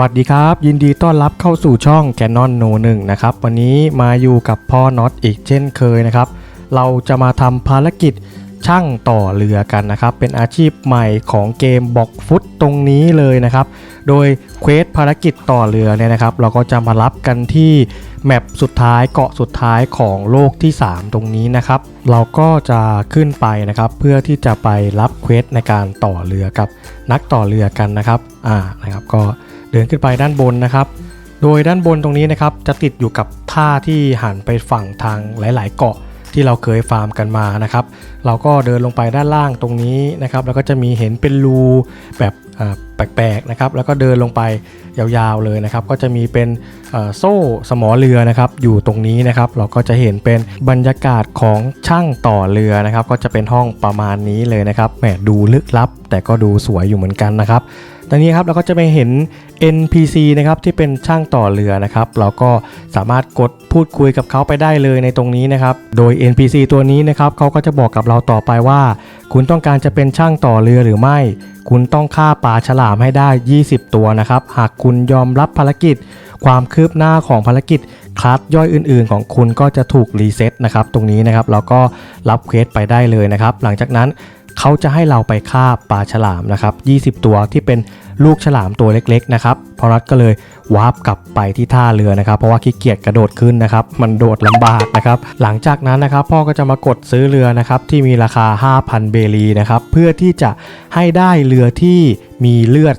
วัสดีครับ ยินดีต้อนรับเข้าสู่ช่อง Canon No 1นะครับ วันนี้มาอยู่กับพ่อน็อตอีกเช่นเคยนะครับ เราจะมาทำภารกิจช่างต่อเรือกันนะครับ เป็นอาชีพใหม่ของเกมบอกฟุตตรงนี้เลยนะครับ โดยเควสภารกิจต่อเรือเนี่ยนะครับ เราก็จะมารับกันที่แมปสุดท้ายเกาะสุดท้ายของโลกที่ 3 ตรงนี้นะครับ เราก็จะขึ้นไปนะครับ เพื่อที่จะไปรับเควสในการต่อเรือกับนักต่อเรือกันนะครับอ่านะครับก็ เดินขึ้นไปด้านบนนะครับ โดยด้านบนตรงนี้นะครับจะติดอยู่กับท่าที่หันไปฝั่งทางหลาย ๆ เกาะที่เราเคยฟาร์มกันมานะครับ เราก็เดินลงไปด้านล่างตรงนี้นะครับ แล้วก็จะมีเห็นเป็นรูแบบแปลกๆนะครับ แล้วก็เดินลงไปยาวๆเลยนะครับ ก็จะมีเป็นโซ่สมอเรือนะครับ อยู่ตรงนี้นะครับ เราก็จะเห็นเป็นบรรยากาศของช่างต่อเรือนะครับ ก็จะเป็นห้องประมาณนี้เลยนะครับ แหมดูลึกลับ แต่ก็ดูสวยอยู่เหมือนกันนะครับ ตอนนี้ครับเราก็จะไปเห็น NPC นะครับที่เป็นช่างต่อเรือนะครับ เราก็สามารถกดพูดคุยกับเขาไปได้เลยในตรงนี้นะครับ โดย NPC ตัวนี้นะครับเขาก็จะบอกกับเราต่อไปว่า คุณต้องการจะเป็นช่างต่อเรือหรือไม่ คุณต้องฆ่าปลาฉลามให้ได้ 20 ตัวนะครับ หากคุณยอมรับภารกิจ ความคืบหน้าของภารกิจคลาสย่อยอื่น ๆ ของคุณก็จะถูกรีเซ็ตนะครับตรงนี้นะครับเราก็รับเควสไปได้เลยนะครับ หลังจากนั้น เขาจะให้เราไปฆ่าปลาฉลามนะครับ 20 ตัวที่เป็น ลูกฉลามตัวเล็กๆนะครับพอรัฐก็เลยวาร์ปกลับไปที่ท่าเรือนะครับ เพราะว่าขี้เกียจกระโดดขึ้นนะครับ มันโดดลำบากนะครับ หลังจากนั้นนะครับ พ่อก็จะมากดซื้อเรือนะครับที่มีราคา 5,000 เบลีนะครับเพื่อที่จะให้ได้เรือที่มีเลือด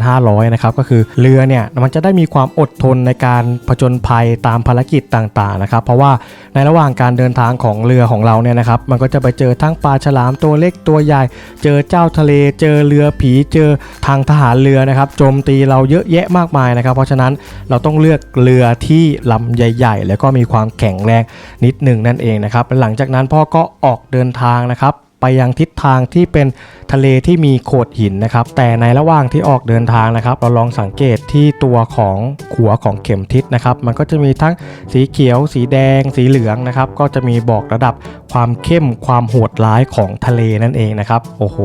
2,500 นะครับ ก็คือเรือเนี่ยมันจะได้มีความอดทนในการผจญภัยตามภารกิจต่างๆนะครับ เพราะว่าในระหว่างการเดินทางของเรือของเราเนี่ยนะครับ มันก็จะไปเจอทั้งปลาฉลามตัวเล็กตัวใหญ่ เจอเจ้าทะเล เจอเรือผี เจอทางทหารเรือนะครับโจมตีเราเยอะแยะมากมายนะครับ เพราะฉะนั้นเราต้องเลือกเรือที่ลำใหญ่ ๆ แล้วก็มีความแข็งแรงนิดหนึ่งนั่นเองนะครับหลังจากนั้นพ่อก็ออกเดินทางนะครับ ไปยังทิศทางที่เป็นทะเลที่มีโขดหินนะครับ แต่ในระหว่างที่ออกเดินทางนะครับ เราลองสังเกตที่ตัวของขัวของเข็มทิศนะครับ มันก็จะมีทั้งสีเขียว สีแดง สีเหลืองนะครับ ก็จะมีบอกระดับความเข้มความโหดร้ายของทะเลนั่นเองนะครับ โอ้โห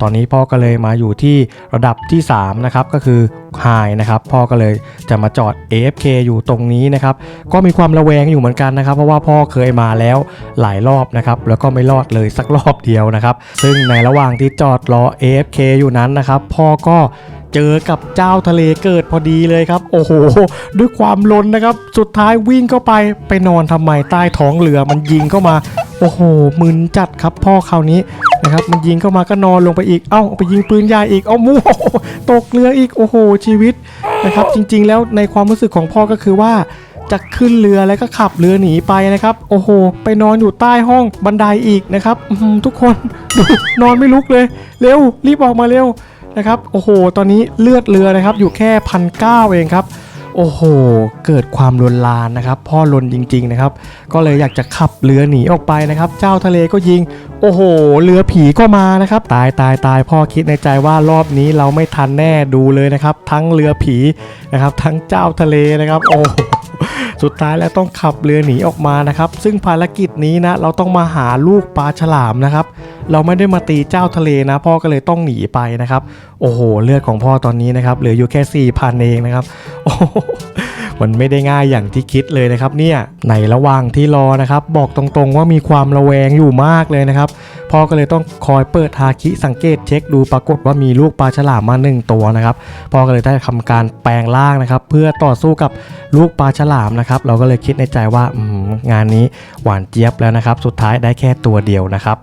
ตอนนี้พ่อก็เลยมาอยู่ที่ระดับที่3นะครับก็คือ High นะครับพ่อก็เลยจะมาจอด AFK อยู่ตรงนี้นะครับก็มีความระแวงอยู่เหมือนกันนะครับ เพราะว่าพ่อเคยมาแล้วหลายรอบนะครับแล้วก็ไม่รอดเลยสักรอบเดียวนะครับ ซึ่งในระหว่างที่จอดรอ AFK อยู่นั้นนะครับพ่อก็เจอกับเจ้าทะเลเกิดพอดีเลยครับ โอ้โห ด้วยความลนนะครับ สุดท้ายวิ่งเข้าไปไปนอนทำไมใต้ท้องเรือมันยิงเข้ามา โอ้โหมึนจัดครับพ่อคราวนี้ นะครับมันยิงเข้ามาก็นอนลงไปอีก เอ้าไปยิงปืนใหญ่อีก เอ้ามูตกเรืออีกโอ้โหชีวิตนะครับ จริง ๆ แล้วในความรู้สึกของพ่อก็คือว่าจะขึ้นเรือแล้วก็ขับเรือหนีไปนะครับ โอ้โห ไปนอนอยู่ใต้ห้องบันไดอีกนะครับทุกคนนอนไม่ลุกเลย เร็วรีบออกมาเร็วนะครับ โอ้โห ตอนนี้เลือดเรือนะครับ อยู่แค่พันเเองครับ โอ้โห เกิดความลวนลานนะครับ พ่อลนจริง ๆ นะครับ ก็เลยอยากจะขับเรือหนีออกไปนะครับ เจ้าทะเลก็ยิง โอ้โห เรือผีก็มานะครับ ตายตายตายพ่อคิดในใจว่ารอบนี้เราไม่ทันแน่ดูเลยนะครับ ทั้งเรือผีนะครับ ทั้งเจ้าทะเลนะครับ โอ้สุดท้ายแล้วต้องขับเรือหนีออกมานะครับ ซึ่งภารกิจนี้นะเราต้องมาหาลูกปลาฉลามนะครับ เราไม่ได้มาตีเจ้าทะเลนะ พ่อก็เลยต้องหนีไปนะครับ โอ้โห เลือดของพ่อตอนนี้นะครับเหลืออยู่แค่4 0 0 0เองนะครับ โอ้ มันไม่ได้ง่ายอย่างที่คิดเลยนะครับเนี่ยในระหว่างที่รอนะครับ บอกตรงๆว่ามีความระแวงอยู่มากเลยนะครับพ่อก็เลยต้องคอยเปิดฮาคิสังเกตเช็คดูปรากฏว่ามีลูกปลาฉลามมาหนึ่งตัวนะครับพ่อก็เลยได้ทำการแปลงร่างนะครับ เพื่อต่อสู้กับลูกปลาฉลามนะครับ เราก็เลยคิดในใจว่างานนี้หวานเจี๊ยบแล้วนะครับ สุดท้ายได้แค่ตัวเดียวนะครับ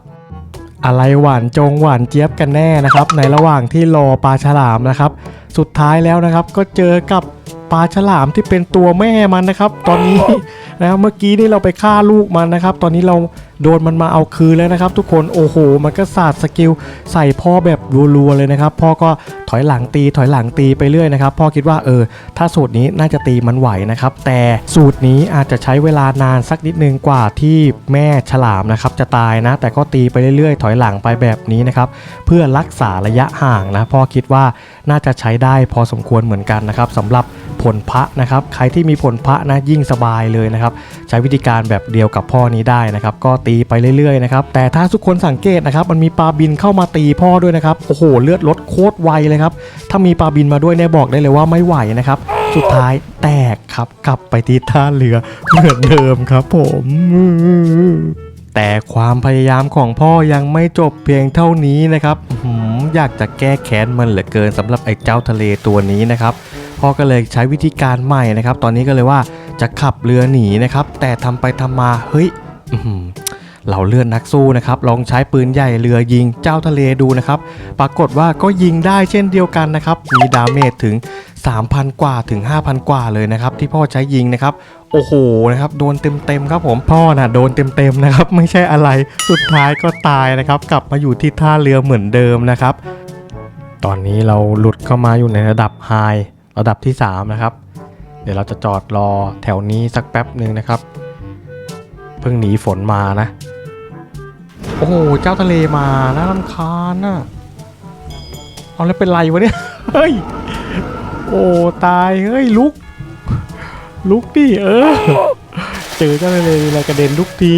อะไรหวานจงหวานเจี๊ยบกันแน่นะครับ ในระหว่างที่รอปลาฉลามนะครับ สุดท้ายแล้วนะครับก็เจอกับปลาฉลามที่เป็นตัวแม่มันนะครับ ตอนนี้นะครับเมื่อกี้นี่เราไปฆ่าลูกมันนะครับ ตอนนี้เราโดนมันมาเอาคืนแล้วนะครับ ทุกคนโอ้โห มันก็สาดสกิลใส่พ่อแบบรัวๆเลยนะครับ พ่อก็ถอยหลังตีถอยหลังตีไปเรื่อยนะครับ พ่อคิดว่าเออ ถ้าสูตรนี้น่าจะตีมันไหวนะครับ แต่สูตรนี้อาจจะใช้เวลานานสักนิดนึงกว่าที่แม่ฉลามนะครับจะตายนะ แต่ก็ตีไปเรื่อยๆ ถอยหลังไปแบบนี้นะครับ เพื่อรักษาระยะห่างนะ พ่อคิดว่าน่าจะใช้ได้พอสมควรเหมือนกันนะครับสำหรับผผลพระนะครับ ใครที่มีผลพระนะยิ่งสบายเลยนะครับ ใช้วิธีการแบบเดียวกับพ่อนี้ได้นะครับ ก็ตีไปเรื่อยๆนะครับ แต่ถ้าทุกคนสังเกตนะครับมันมีปลาบินเข้ามาตีพ่อด้วยนะครับ โอ้โห เลือดลดโคตรไวเลยครับ ถ้ามีปลาบินมาด้วยเนี่ยบอกได้เลยว่าไม่ไหวนะครับ สุดท้ายแตกครับ กลับไปที่ท่าเรือเหมือนเดิมครับผม แต่ความพยายามของพ่อยังไม่จบเพียงเท่านี้นะครับอยากจะแก้แค้นมันเหลือเกินสำหรับไอ้เจ้าทะเลตัวนี้นะครับพ่อก็เลยใช้วิธีการใหม่นะครับ ตอนนี้ก็เลยว่าจะขับเรือหนีนะครับ แต่ทำไปทำมาเฮ้ย เราเลื่อนนักสู้นะครับลองใช้ปืนใหญ่เรือยิงเจ้าทะเลดูนะครับ ปรากฏว่าก็ยิงได้เช่นเดียวกันนะครับ มีดาเมจถึง 3,000 กว่าถึง 5,000 กว่าเลยนะครับ ที่พ่อใช้ยิงนะครับโอ้โหนะครับโดนเต็มๆครับผมพ่อน่ะโดนเต็มๆนะครับไม่ใช่อะไรสุดท้ายก็ตายนะครับ กลับมาอยู่ที่ท่าเรือเหมือนเดิมนะครับ ตอนนี้เราหลุดเข้ามาอยู่ในระดับไฮระดับที่3นะครับเดี๋ยวเราจะจอดรอแถวนี้สักแป๊บหนึ่งนะครับ เพิ่งหนีฝนมานะ โอ้โห เจ้าทะเลมาน่ารำคาญน่ะ เอาแล้วเป็นไรวะเนี่ย เฮ้ย โอ้ตาย เฮ้ยลุก ลุกดิเออ เจอเจ้าทะเลอะไรกระเด็นลุกที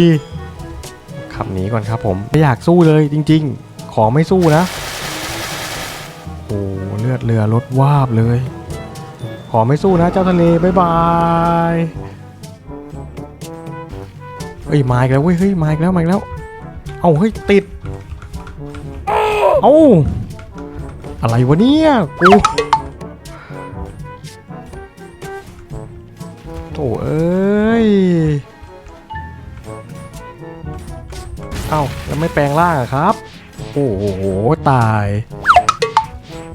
ขับหนีก่อนครับผม ไม่อยากสู้เลยจริง ๆ ขอไม่สู้นะ โอ้เลือดเรือลดวาบเลย ขอไม่สู้นะเจ้าทะเลบายบายเฮ้ยมาอีกแล้วเว้ย เฮ้ยมาอีกแล้วมาอีกแล้ว เอาเฮ้ยติด เอาอะไรวะเนี่ยกูโถเอ้ย เอ้าแล้วไม่แปลงร่างอะครับ โอ้โห ตาย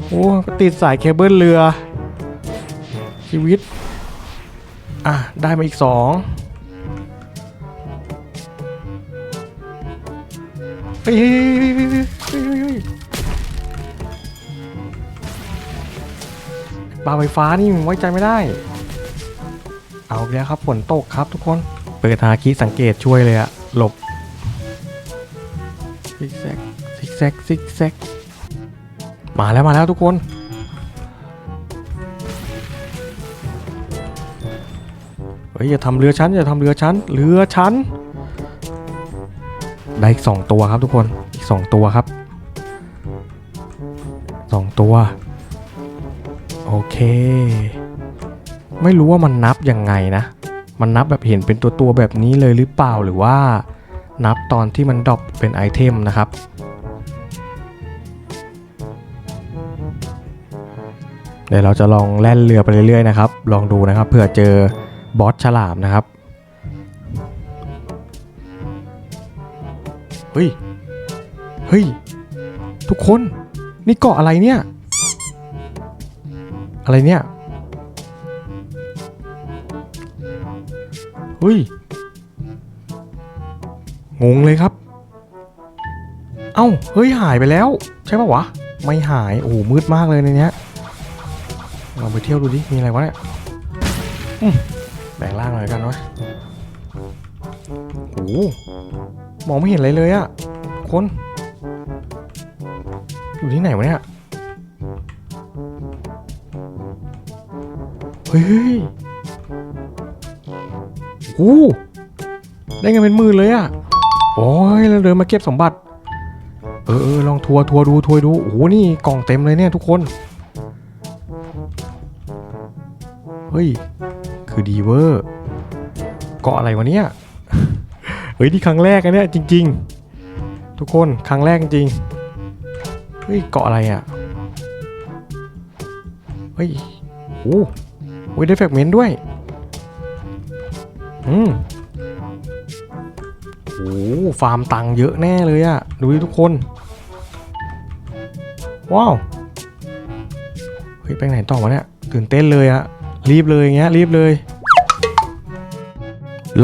โอ้ติดสายเคเบิลเรือ ชีวิต อะ ได้มาอีกสอง เฮ้เบาไฟฟ้านี่ไว้ใจไม่ได้ เอาแล้วครับฝนตกครับทุกคน เปิดหาคีสังเกตช่วยเลยอะหลบซิกแซกซิกแซกซิกแซกมาแล้วมาแล้วทุกคนเฮ้ยอย่าทำเรือชั้นอย่าทำเรือชั้น เรือชั้น ได้อีกสองตัวครับทุกคนอีกสองตัวครับสองตัว โอเค ไม่รู้ว่ามันนับยังไงนะ มันนับแบบเห็นเป็นตัวตัวแบบนี้เลยหรือเปล่าหรือว่า นับตอนที่มันดรอปเป็นไอเทมนะครับเดี๋ยวเราจะลองแล่นเรือไปเรื่อยๆนะครับ ลองดูนะครับ เผื่อเจอบอสฉลามนะครับ เฮ้ย เฮ้ย ทุกคน นี่เกาะอะไรเนี่ย อะไรเนี่ย เฮ้ย งงเลยครับ เอ้า เฮ้ย หายไปแล้ว ใช่ปะวะ ไม่หาย โอ้โมืดมากเลยในเนี้ยลองไปเที่ยวดูดิ มีอะไรวะเนี่ยแบ่งร่างหน่อยกันวะโอ้ มองไม่เห็นอะไรเลยอะคน อยู่ที่ไหนวะเนี่ย เฮ้ยโอ้ได้เงินเป็นหมื่นเลยอะโอ้ยเราเดินมาเก็บสมบัติ เออเออลองทัวร์ทัวร์ดูทัวร์ดู โอ้โห นี่กล่องเต็มเลยเนี่ยทุกคน เฮ้ย คือดีเวอร์ เกาะอะไรวะเนี่ย เฮ้ยนี่ครั้งแรกอะเนี่ยจริง ๆ ทุกคนครั้งแรกจริงเฮ้ยเกาะอะไรอะ่ะเฮ้ยโอ้โหได้แฟกเมนต์ด้วยอืมโอ้ฟาร์มตังค์เยอะแน่เลยอะดูดิทุกคน ว้าวเฮ้ยไปไหนต่อวะเนี่ยตื่นเต้นเลยอะรีบเลยอย่างเงี้ยรีบเลย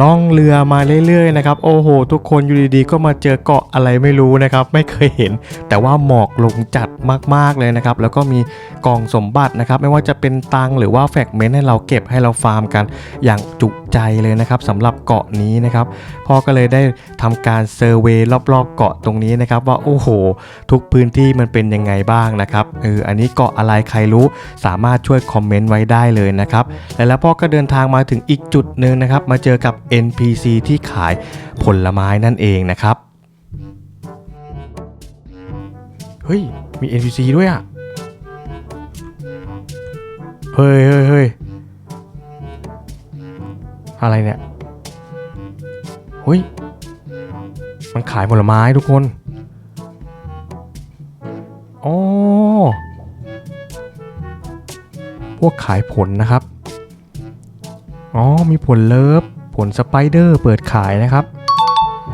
ล่องเรือมาเรื่อยๆนะครับโอ้โห ทุกคนอยู่ดีๆ ก็มาเจอเกาะอะไรไม่รู้นะครับ ไม่เคยเห็น แต่ว่าหมอกลงจัดมากๆเลยนะครับ แล้วก็มีกล่องสมบัตินะครับ ไม่ว่าจะเป็นตังหรือว่าแฟกเมนต์ให้เราเก็บให้เราฟาร์มกัน อย่างจุใจเลยนะครับสำหรับเกาะนี้นะครับพ่อก็เลยได้ทำการเซอร์เวยรอบๆเกาะตรงนี้นะครับว่าโอ้โห ทุกพื้นที่มันเป็นยังไงบ้างนะครับเอออันนี้เกาะอะไรใครรู้สามารถช่วยคอมเมนต์ไว้ได้เลยนะครับและแล้วพ่อก็เดินทางมาถึงอีกจุดหนึ่งนะครับมาเจอกับ NPC ที่ขายผลไม้นั่นเองนะครับ เฮ้ย มี NPC ด้วยอะเฮ้ยเฮ้ยเฮ้ยอะไรเนี่ยเฮ้ย มันขายผลไม้ทุกคนอ๋อพวกขายผลนะครับ อ๋อ มีผลเลิฟ ลสไปเดอร์เปิดขายนะครับ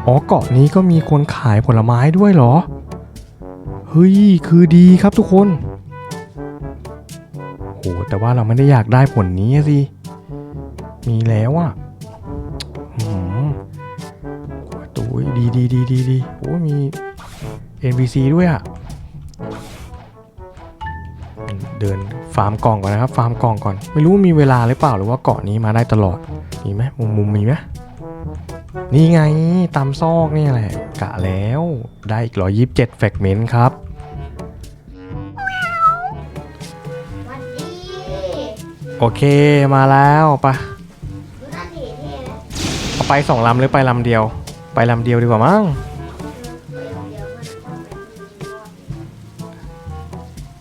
อ๋อเกาะนี้ก็มีคนขายผลไม้ด้วยเหรอ เฮ้ย คือดีครับทุกคนโหแต่ว่าเราไม่ได้อยากได้ผลนี้สิ มีแล้วอะหืมโอ้ยดีดีดีดีดีโอ้มี NPC ด้วยอะเดินฟาร์มกล่องก่อนนะครับ ฟาร์มกล่องก่อน ไม่รู้มีเวลาหรือเปล่าหรือว่าเกาะนี้มาได้ตลอด มีไหมมุมมุมมีไหมนี่ไงตามซอกนี่แหละ กะแล้วได้อีกร้อยยี่สิบเจ็ดแฟกเมนต์ครับวันดีโอเคมาแล้วไปะดูหน้าเท่เท่เลยเอาไปสองลำหรือไปลำเดียว ไปลำเดียวดีกว่ามั้งเดี๋ยวเดี๋ยวมันต้องไปที่รอบ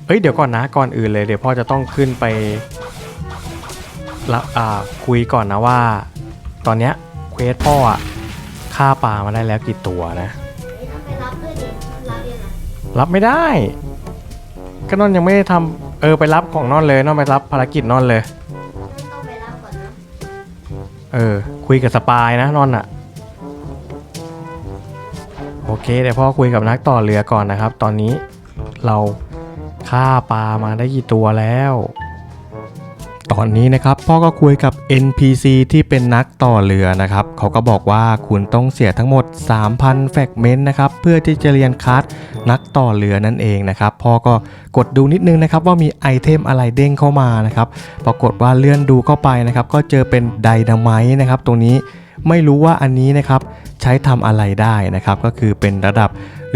เอ้ยเดี๋ยวก่อนนะก่อนอื่นเลยเดี๋ยวพ่อจะต้องขึ้นไปละอ่า คุยก่อนนะว่า ตอนเนี้ยเควสพ่ออะฆ่าปลามาได้แล้วกี่ตัวนะเฮ้ยต้องไปรับด้วยดิรับยังไงรับไม่ได้ ก็นอนยังไม่ได้ทำเออไปรับของนอนเลยนอนไปรับภารกิจนอนเลยไม่ต้องไปรับก่อนนะเออ คุยกับสปายนะนอนอะโอเคเดี๋ยวพ่อคุยกับนักต่อเรือก่อนนะครับ ตอนนี้เราฆ่าปลามาได้กี่ตัวแล้ว ตอนนี้นะครับพ่อก็คุยกับ NPC ที่เป็นนักต่อเรือนะครับเขาก็บอกว่าคุณต้องเสียทั้งหมด 3,000แฟกเมนต์นะครับเพื่อที่จะเรียนคัสนักต่อเรือนั่นเองนะครับพ่อก็กดดูนิดนึงนะครับว่ามีไอเทมอะไรเด้งเข้ามานะครับปรากฏว่าเลื่อนดูเข้าไปนะครับก็เจอเป็นไดนาไมต์นะครับตรงนี้ไม่รู้ว่าอันนี้นะครับใช้ทำอะไรได้นะครับก็คือเป็นระดับ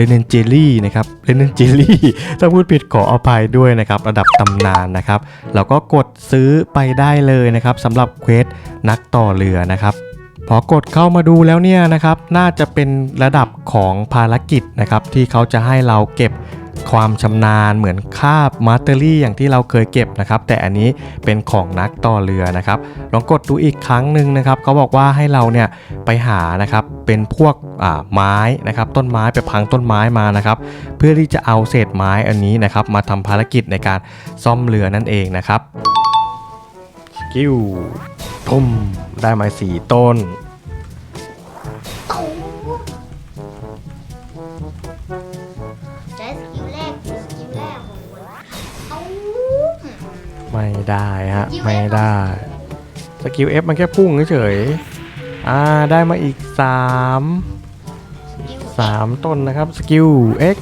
เรนเจลี่นะครับเรนเจลี่ถ้าพูดผิดขออภัยด้วยนะครับระดับตำนานนะครับเราก็กดซื้อไปได้เลยนะครับสำหรับเควสนักต่อเรือนะครับพอกดเข้ามาดูแล้วเนี่ยนะครับ น่าจะเป็นระดับของภารกิจนะครับ ที่เขาจะให้เราเก็บ ความชำนาญเหมือนคาบมาสเตอรี่อย่างที่เราเคยเก็บนะครับ แต่อันนี้เป็นของนักต่อเรือนะครับลองกดดูอีกครั้งหนึ่งนะครับเขาบอกว่าให้เราเนี่ยไปหานะครับเป็นพวกอ่าไม้นะครับต้นไม้ไปพังต้นไม้มานะครับ เพื่อที่จะเอาเศษไม้อันนี้นะครับ มาทำภารกิจในการซ่อมเรือนั่นเองนะครับสกิลทุ่มได้มาสี่ต้น ไม่ได้ฮะ ไม่ได้ สกิล F มันแค่พุ่งเฉยๆ อ่า ได้มาอีก3สกิล3ต้นนะครับ สกิล X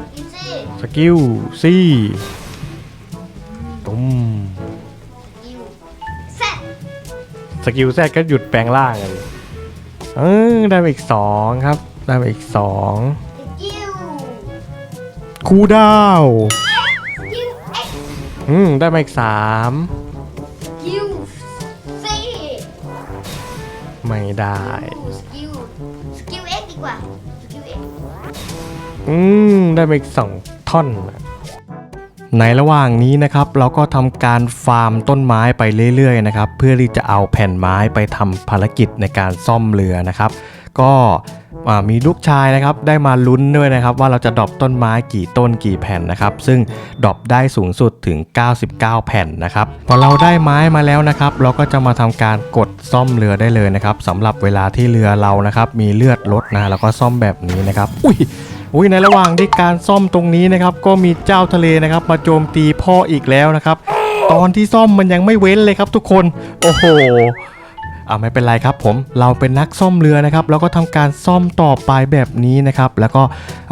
สกิลซี่สกิล C ตุ้มสกิลแซดสกิล Z ก็หยุดแปลงร่างกันเออได้มาอีก 2 ครับ ได้มาอีก2สกิลคูลดาวสกิลเอ็กซ์ อืม ได้มาอีก3สกิลซี่ไม่ได้ สกิลสกิลเอ็กซ์ดีกว่าสกิลเอ็กซ์อืม ได้มาอีกสองท่อนน่ะในระหว่างนี้นะครับเราก็ทำการฟาร์มต้นไม้ไปเรื่อยๆนะครับเพื่อที่จะเอาแผ่นไม้ไปทำภารกิจในการซ่อมเรือนะครับ ก็อ่า มีลูกชายนะครับได้มาลุ้นด้วยนะครับว่าเราจะดรอปต้นไม้กี่ต้นกี่แผ่นนะครับซึ่งดรอปได้สูงสุดถึง 99 แผ่นนะครับพอเราได้ไม้มาแล้วนะครับเราก็จะมาทำการกดซ่อมเรือได้เลยนะครับสำหรับเวลาที่เรือเรานะครับมีเลือดลดนะเราก็ซ่อมแบบนี้นะครับอุ้ยอุ้ยในระหว่างที่การซ่อมตรงนี้นะครับก็มีเจ้าทะเลนะครับมาโจมตีพ่ออีกแล้วนะครับตอนที่ซ่อมมันยังไม่เว้นเลยครับทุกคน โอ้โห อ่าไม่เป็นไรครับผมเราเป็นนักซ่อมเรือนะครับแล้วก็ทำการซ่อมต่อไปแบบนี้นะครับแล้วก็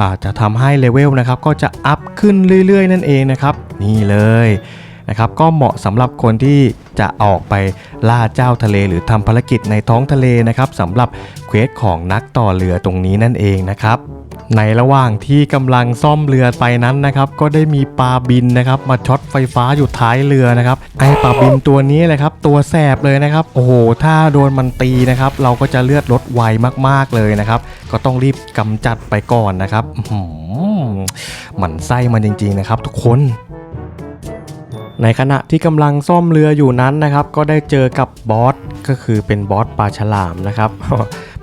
อ่าจะทำให้เลเวลนะครับก็จะอัพขึ้นเรื่อยๆ นั่นเองนะครับนี่เลยนะครับก็เหมาะสำหรับคนที่จะออกไปล่าเจ้าทะเลหรือทำภารกิจในท้องทะเลนะครับสำหรับเควสของนักต่อเรือตรงนี้นั่นเองนะครับ ในระหว่างที่กำลังซ่อมเรือไปนั้นนะครับ ก็ได้มีปลาบินนะครับ มาช็อตไฟฟ้าอยู่ท้ายเรือนะครับไอปลาบินตัวนี้เลยครับ ตัวแสบเลยนะครับ โอ้โห ถ้าโดนมันตีนะครับ เราก็จะเลือดลดไวมากๆเลยนะครับ ก็ต้องรีบกำจัดไปก่อนนะครับหมันไส้มันจริง ๆ นะครับ ทุกคนในขณะที่กำลังซ่อมเรืออยู่นั้นนะครับ ก็ได้เจอกับบอสก็คือเป็นบอสปลาฉลามนะครับ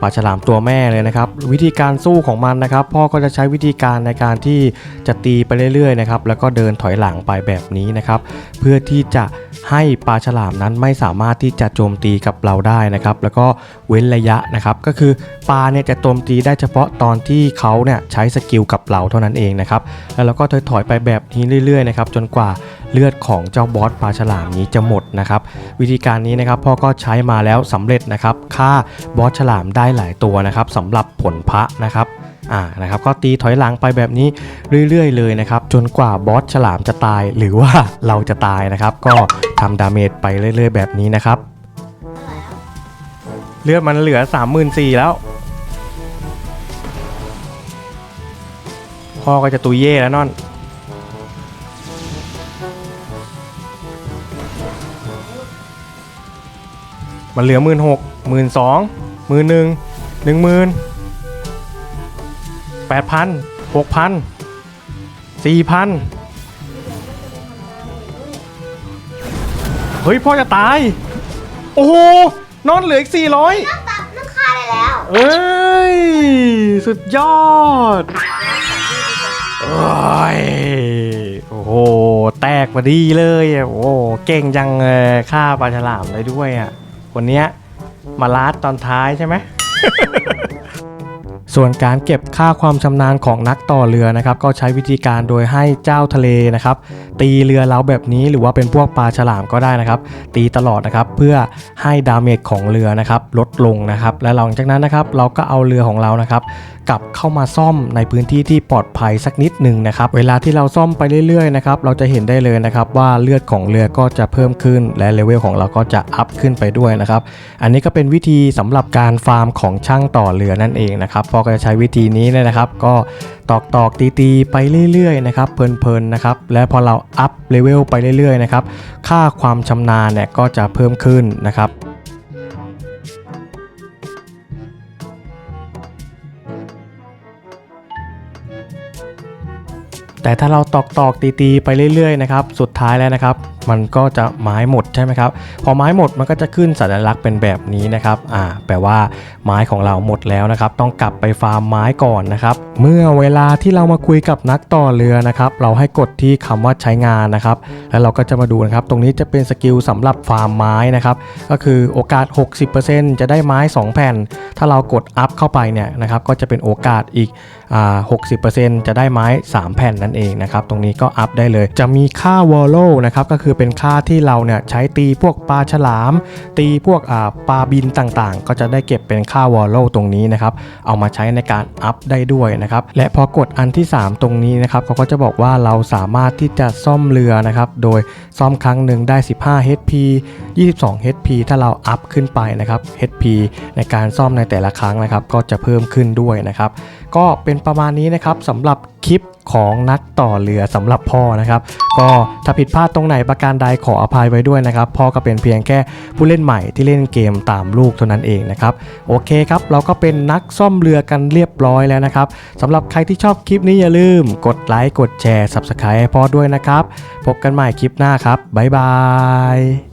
ปลาฉลามตัวแม่เลยนะครับ วิธีการสู้ของมันนะครับ พ่อก็จะใช้วิธีการในการที่จะตีไปเรื่อยๆนะครับแล้วก็เดินถอยหลังไปแบบนี้นะครับ เพื่อที่จะให้ปลาฉลามนั้นไม่สามารถที่จะโจมตีกับเราได้นะครับ แล้วก็เว้นระยะนะครับ ก็คือปลาเนี่ยจะโจมตีได้เฉพาะตอนที่เขาเนี่ยใช้สกิลกับเราเท่านั้นเองนะครับแล้วเราก็ถอยๆไปแบบนี้เรื่อยๆนะครับจนกว่า เลือดของเจ้าบอสปลาฉลามนี้จะหมดนะครับวิธีการนี้นะครับพ่อก็ใช้มาแล้วสำเร็จนะครับฆ่าบอสฉลามได้หลายตัวนะครับสำหรับผลพระนะครับอ่านะครับก็ตีถอยหลังไปแบบนี้เรื่อยๆ เลยนะครับจนกว่าบอสฉลามจะตายหรือว่าเราจะตายนะครับ ก็ทำดาเมจไปเรื่อยๆ แบบนี้นะครับ เลือดมันเหลือ 34,000แล้วพ่อก็จะตุยเย่แล้วนอน มันเหลือหมื่นหกหมื่นสองหมื่นหนึ่งหนึ่งหมื่นแปดพันหกพันสี่พันเฮ้ยพ่อจะตาย โอ้โหนอนเหลืออีกสี่ร้อยตัดน้ำค่าได้แล้วเอ้ย สุดยอดโอ้ยโอ้โห แตกพอดีเลยอะโอ้โหเก่งจังเลยฆ่าปลาฉลามได้ด้วยอะ คนนี้มาลาดตอนท้ายใช่ไหม ส่วนการเก็บค่าความชำนาญของนักต่อเรือนะครับ ก็ใช้วิธีการโดยให้เจ้าทะเลนะครับ ตีเรือเราแบบนี้ หรือว่าเป็นพวกปลาฉลามก็ได้นะครับ ตีตลอดนะครับเพื่อให้ดาเมจของเรือนะครับลดลงนะครับ และหลังจากนั้นนะครับเราก็เอาเรือของเรานะครับกลับเข้ามาซ่อมในพื้นที่ที่ปลอดภัยสักนิดหนึ่งนะครับ เวลาที่เราซ่อมไปเรื่อยๆนะครับเราจะเห็นได้เลยนะครับว่าเลือดของเรือก็จะเพิ่มขึ้น และเลเวลของเราก็จะอัพขึ้นไปด้วยนะครับอันนี้ก็เป็นวิธีสำหรับการฟาร์มของช่างต่อเรือนั่นเองนะครับพอจะใช้วิธีนี้นะครับ ก็ตอกตอกตีตีๆไปเรื่อยๆนะครับเพลินๆนะครับและพอเราอัพเลเวลไปเรื่อยๆนะครับ ค่าความชำนาญเนี่ยก็จะเพิ่มขึ้นนะครับ แต่ถ้าเราตอกตอกตีตีๆไปเรื่อยๆนะครับสุดท้ายแล้วนะครับ มันก็จะไม้หมดใช่ไหมครับพอไม้หมดมันก็จะขึ้นสัญลักษณ์เป็นแบบนี้นะครับอ่าแปลว่าไม้ของเราหมดแล้วนะครับ ต้องกลับไปฟาร์มไม้ก่อนนะครับ เมื่อเวลาที่เรามาคุยกับนักต่อเรือนะครับเราให้กดที่คำว่าใช้งานนะครับ แล้วเราก็จะมาดูนะครับ ตรงนี้จะเป็นสกิลสำหรับฟาร์มไม้นะครับก็คือโอกาส 60%จะได้ไม้ 2 แผ่น ถ้าเรากดอัพเข้าไปเนี่ยนะครับก็จะเป็นโอกาสอีกอ่า60%จะได้ไม้ 3 แผ่นนั่นเองนะครับตรงนี้ก็อัพได้เลย จะมีค่าวอลโลนะครับก็คือเป็นค่าที่เราเนี่ยใช้ตีพวกปลาฉลาม ตีพวกปลาบินต่างๆ ก็จะได้เก็บเป็นค่าวอลโลตรงนี้นะครับเอามาใช้ในการอัพได้ด้วยนะครับและพอกดอันที่ 3 ตรงนี้นะครับเขาก็จะบอกว่าเราสามารถที่จะซ่อมเรือนะครับโดยซ่อมครั้งหนึ่งได้ 15 HP 22 HP ถ้าเราอัพขึ้นไปนะครับ HP ในการซ่อมในแต่ละครั้งนะครับก็จะเพิ่มขึ้นด้วยนะครับ ก็เป็นประมาณนี้นะครับสำหรับคลิปของนักต่อเรือสำหรับพ่อนะครับ ก็ถ้าผิดพลาดตรงไหนประการใดขออภัยไว้ด้วยนะครับ พ่อก็เป็นเพียงแค่ผู้เล่นใหม่ที่เล่นเกมตามลูกเท่านั้นเองนะครับ โอเคครับ เราก็เป็นนักซ่อมเรือกันเรียบร้อยแล้วนะครับสำหรับใครที่ชอบคลิปนี้อย่าลืม กดไลค์กดแชร์ Subscribe ให้พ่อด้วยนะครับ พบกันใหม่คลิปหน้าครับบ๊ายบาย